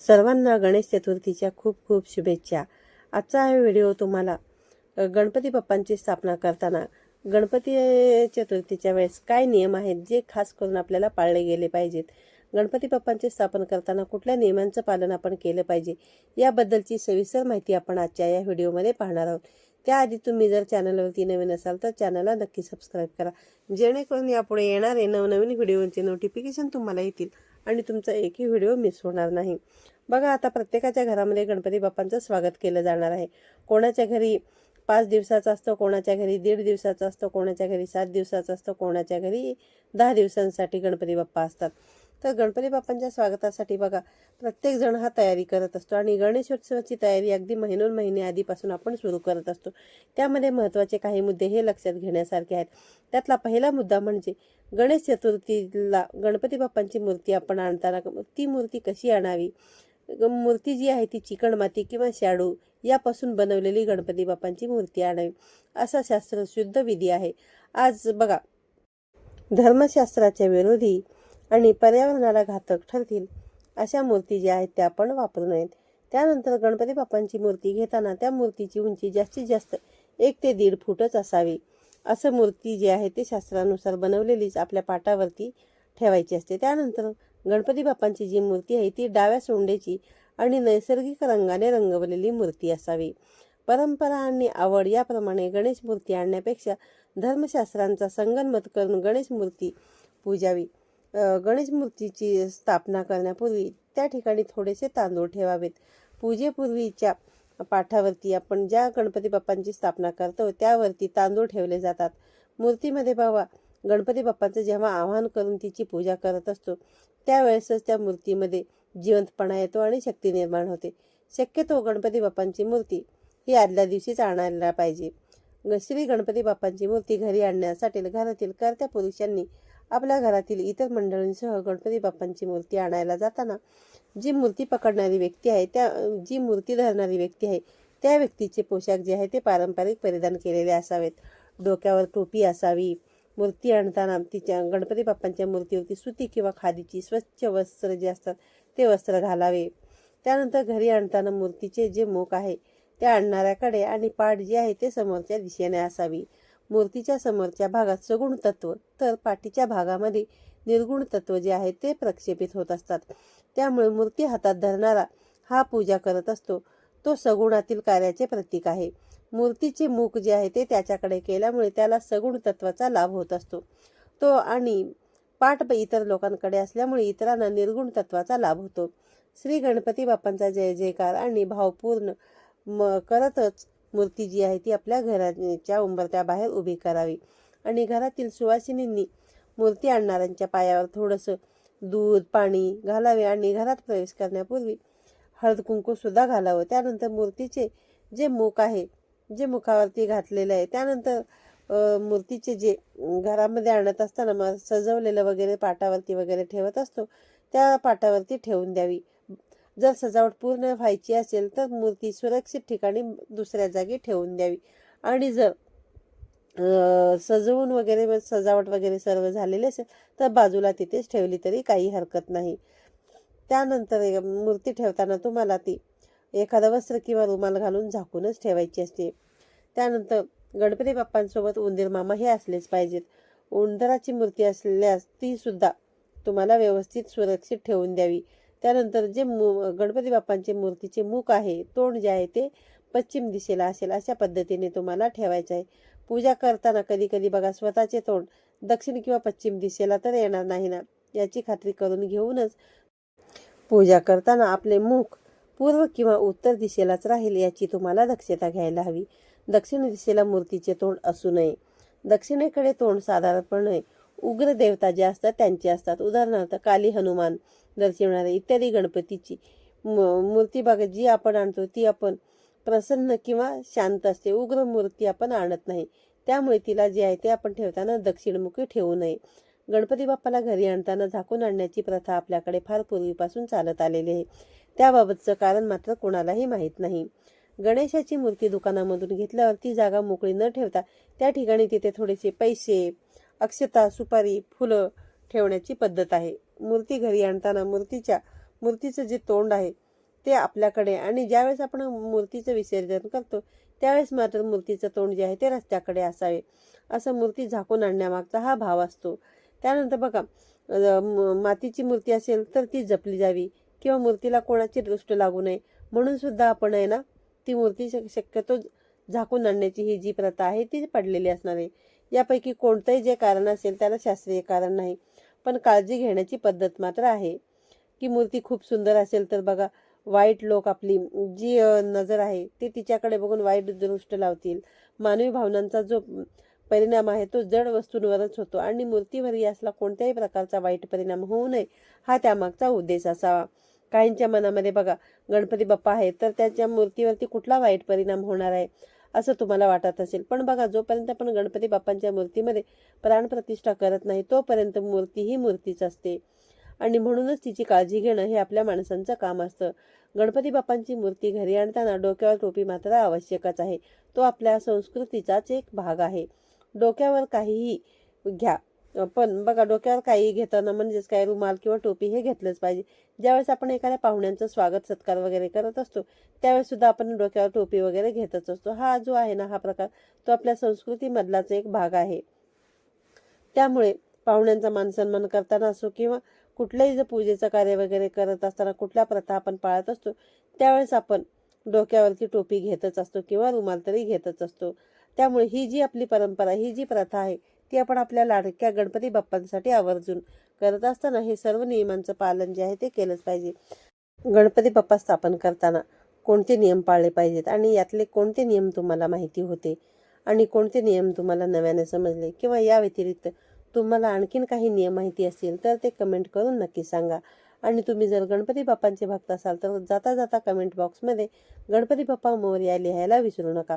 सर्वांना गणेश चतुर्थीच्या खूप खूप शुभेच्छा. आजचा हा व्हिडिओ तुम्हाला गणपती बाप्पांची स्थापना करताना गणपती चतुर्थीच्या वेळेस काय नियम आहेत जे खास करून आपल्याला पाळले गेले पाहिजेत? गणपती बाप्पांचे स्थापन करताना कुठल्या नियमांचं पालन आपण केलं पाहिजे? याबद्दलची सविस्तर माहिती आपण आजच्या या व्हिडिओमध्ये पाहणार आहोत. त्याआधी तुम्ही जर चॅनलवरती नवीन असाल तर चॅनलला नक्की सबस्क्राईब करा. जेणेकरून यापुढे येणारे नवनवीन व्हिडिओचे नोटिफिकेशन तुम्हाला येतील आणि तुमचा एकही व्हिडिओ मिस होणार नाही. बघा आता प्रत्येकाच्या घरामध्ये गणपती बाप्पांचं स्वागत केलं जाणार आहे. कोणाच्या घरी पाच दिवसाचा असतो कोणाच्या घरी दीड दिवसाचा असतो कोणाच्या घरी सात दिवसाचा असतो कोणाच्या घरी दहा दिवसांसाठी गणपती बाप्पा असतात. तर गणपती बाप्पांच्या स्वागतासाठी बघा प्रत्येकजण हा तयारी करत असतो आणि गणेशोत्सवाची तयारी अगदी महिनोन महिने आधीपासून आपण सुरू करत असतो. त्यामध्ये महत्त्वाचे काही मुद्दे हे लक्षात घेण्यासारखे आहेत. त्यातला पहिला मुद्दा म्हणजे गणेश चतुर्थीला गणपती बाप्पांची मूर्ती आपण आणताना ती मूर्ती कशी आणावी? ग- मूर्ती जी आहे ती चिकण माती किंवा शाडू यापासून बनवलेली गणपती बाप्पांची मूर्ती आणावी असा शास्त्रशुद्ध विधी आहे. आज बघा धर्मशास्त्राच्या विरोधी आणि पर्यावरणाला घातक ठरतील अशा मूर्ती ज्या आहेत त्या आपण वापरू नयेत. त्यानंतर गणपती बाप्पांची मूर्ती घेताना त्या मूर्तीची उंची जास्तीत जास्त एक ते दीड फूटच असावी. असं मूर्ती जी आहे ते शास्त्रानुसार बनवलेलीच आपल्या पाटावरती ठेवायची असते. त्यानंतर गणपती बाप्पांची जी मूर्ती आहे ती डाव्या सोंडेची आणि नैसर्गिक रंगाने रंगवलेली मूर्ती असावी. परंपरा आणि आवड याप्रमाणे गणेश मूर्ती आणण्यापेक्षा धर्मशास्त्रांचा संगनमत करून गणेश मूर्ती पूजावी. गणेश मूर्तीची स्थापना करण्यापूर्वी त्या ठिकाणी थोडेसे तांदूळ ठेवावेत. पूजेपूर्वीच्या पाठावरती आपण ज्या गणपती बाप्पांची स्थापना करतो त्यावरती तांदूळ ठेवले जातात. मूर्तीमध्ये बाबा गणपती बाप्पांचं जेव्हा आवाहन करून तिची पूजा करत असतो त्यावेळेसच त्या मूर्तीमध्ये जिवंतपणा येतो आणि शक्ती निर्माण होते. शक्यतो गणपती बाप्पांची मूर्ती ही आदल्या दिवशीच आणायला पाहिजे. ग- श्री गणपती बाप्पांची मूर्ती घरी आणण्यासाठी घरातील कर्त्या पुरुषांनी आपल्या घरातील इतर मंडळींसह गणपती बाप्पांची मूर्ती आणायला जाताना जी मूर्ती पकडणारी व्यक्ती आहे त्या जी मूर्ती धरणारी व्यक्ती आहे त्या व्यक्तीचे पोशाख जे आहे ते पारंपरिक परिधान केलेले असावेत. डोक्यावर टोपी असावी. मूर्ती आणताना तिच्या गणपती बाप्पांच्या मूर्तीवरती सुती किंवा खादीची स्वच्छ वस्त्र जे असतात ते वस्त्र घालावे. त्यानंतर घरी आणताना मूर्तीचे जे मुख आहे त्या आणणाऱ्याकडे आणि पाठ जे आहे ते समोरच्या दिशेने असावी. मूर्तीच्या समोरच्या भागात सगुण तत्व तर पाठीच्या भागामध्ये निर्गुण तत्व जे आहे ते प्रक्षेपित होत असतात. त्यामुळे मूर्ती हातात धरणारा हा पूजा करत असतो. तो सगुणातील कार्याचे प्रतीक आहे. मूर्तीचे मुख जे आहे ते त्याच्याकडे केल्यामुळे त्याला सगुण तत्वाचा लाभ होत असतो. तो आणि पाठ इतर लोकांकडे असल्यामुळे इतरांना निर्गुण तत्वाचा लाभ होतो. श्री गणपती बाप्पांचा जय जयकार आणि भावपूर्ण म करतच मूर्ती जी आहे ती आपल्या घराच्या उंबरत्या बाहेर उभी करावी. आणि घरातील सुवासिनींनी मूर्ती आणणाऱ्यांच्या पायावर थोडंसं दूध पाणी घालावे आणि घरात प्रवेश करण्यापूर्वी हळद कुंकूसुद्धा घालावं. त्यानंतर मूर्तीचे जे मुख आहे जे मुखावरती घातलेलं आहे त्यानंतर मूर्तीचे जे घरामध्ये आणत असताना मग सजवलेलं वगैरे पाटावरती वगैरे ठेवत असतो त्या पाटावरती ठेवून द्यावी. जर सजावट पूर्ण व्हायची असेल तर मूर्ती सुरक्षित ठिकाणी दुसऱ्या जागी ठेवून द्यावी. आणि जर सजवून वगैरे सजावट वगैरे सर्व झालेले असेल तर बाजूला तिथेच ठेवली तरी काही हरकत नाही. त्यानंतर मूर्ती ठेवताना तुम्हाला ती एखादं वस्त्र किंवा रुमाल घालून झाकूनच ठेवायची असते. त्यानंतर गणपती बाप्पांसोबत उंदीर मामा हे असलेच पाहिजेत. उंदराची मूर्ती असल्यास ती सुद्धा तुम्हाला व्यवस्थित सुरक्षित ठेवून द्यावी. त्यानंतर जे मु गणपती बाप्पांचे मूर्तीचे मुख आहे तोंड जे आहे ते पश्चिम दिशेला असेल अशा पद्धतीने तुम्हाला ठेवायचं आहे. पूजा करताना कधी कधी बघा स्वतःचे तोंड दक्षिण किंवा पश्चिम दिशेला तर येणार नाही ना याची खात्री करून घेऊनच पूजा करताना आपले मुख पूर्व किंवा उत्तर दिशेलाच राहील याची तुम्हाला दक्षता घ्यायला हवी. दक्षिण दिशेला मूर्तीचे तोंड असू नये. दक्षिणेकडे तोंड साधारणपणे उग्र देवता जे असतात त्यांचे असतात. उदाहरणार्थ काली हनुमान दर्शवणारे इत्यादी गणपतीची म- मूर्ती जी आपण आणतो ती आपण प्रसन्न किंवा शांत असते उग्र मूर्ती आपण आणत नाही. त्यामुळे तिला जे आहे ते आपण ठेवताना दक्षिणमुखी ठेवू नये. गणपती बाप्पाला घरी आणताना झाकून आणण्याची प्रथा आपल्याकडे फार पूर्वीपासून चालत आलेली आहे. त्याबाबतचं कारण मात्र कोणालाही माहीत नाही. गणेशाची मूर्ती दुकानामधून घेतल्यावर ती जागा मोकळी न ठेवता त्या ठिकाणी तिथे थोडेसे पैसे अक्षता सुपारी फुलं ठेवण्याची पद्धत आहे. मूर्ती घरी आणताना मूर्तीच्या मूर्तीचं जे तोंड आहे ते आपल्याकडे आणि ज्यावेळेस आपण मूर्तीचं विसर्जन करतो त्यावेळेस मात्र मूर्तीचं तोंड जे आहे ते रस्त्याकडे असावे. असं मूर्ती झाकून आणण्यामागचा हा भाव असतो. त्यानंतर बघा म- मातीची मूर्ती असेल तर ती जपली जावी किंवा मूर्तीला कोणाची दृष्ट लागू नये म्हणून सुद्धा आपण आहे ना ती मूर्ती शक- शक्यतो झाकून आणण्याची ही जी प्रथा आहे ती पडलेली असणार आहे. यापैकी कोणतंही जे कारण असेल त्याला शास्त्रीय कारण नाही. पण काळजी घेण्याची पद्धत मात्र आहे. की मूर्ती खूप सुंदर असेल तर बघा वाईट लोक आपली जी नजर आहे ती तिच्याकडे बघून वाईट दृष्ट लावतील. मानवी भावनांचा जो परिणाम आहे तो जड वस्तूंवरच होतो आणि मूर्तीवर यासला कोणत्याही प्रकारचा वाईट परिणाम होऊ नये हा त्यामागचा उद्देश असावा. काहींच्या मनामध्ये बघा गणपती बाप्पा आहे तर त्याच्या मूर्तीवरती कुठला वाईट परिणाम होणार आहे? असं तुम्हाला वाटत असेल. पण बघा जोपर्यंत आपण गणपती बाप्पांच्या मूर्तीमध्ये प्राणप्रतिष्ठा करत नाही तोपर्यंत मूर्ती ही मूर्तीच असते. आणि म्हणूनच तिची काळजी घेणं हे आपल्या माणसांचं काम असतं. गणपती बाप्पांची मूर्ती घरी आणताना डोक्यावर टोपी मात्र आवश्यकच आहे. तो आपल्या संस्कृतीचाच एक भाग आहे. डोक्यावर काहीही घ्या. पण बघा डोक्यावर काही घेताना म्हणजेच काय रुमाल किंवा टोपी हे घेतलंच पाहिजे. ज्यावेळेस आपण एखाद्या पाहुण्यांचं स्वागत सत्कार वगैरे करत असतो त्यावेळेस सुद्धा आपण डोक्यावर टोपी वगैरे घेतच असतो. हा जो आहे ना हा प्रकार तो आपल्या संस्कृतीमधलाच एक भाग आहे. त्यामुळे पाहुण्यांचा मानसन्मान करताना असो किंवा कुठलंही जर पूजेचं कार्य वगैरे करत असताना कुठल्या प्रथा आपण पाळत असतो त्यावेळेस आपण डोक्यावरती टोपी घेतच असतो किंवा रुमाल तरी घेतच असतो. त्यामुळे ही जी आपली परंपरा ही जी प्रथा आहे ती आपण आपल्या लाडक्या गणपती बाप्पांसाठी आवर्जून करत असताना हे सर्व नियमांचं पालन जे आहे ते केलंच पाहिजे. गणपती बाप्पा स्थापन करताना कोणते नियम पाळले पाहिजेत? आणि यातले कोणते नियम तुम्हाला माहिती होते? आणि कोणते नियम तुम्हाला नव्याने समजले? किंवा या व्यतिरिक्त तुम्हाला आणखीन काही नियम माहिती असतील तर ते कमेंट करून नक्की सांगा. आणि तुम्ही जर गणपती बाप्पांचे भक्त असाल तर जाता जाता कमेंट बॉक्समध्ये गणपती बाप्पा मोरया लिहायला विसरू नका.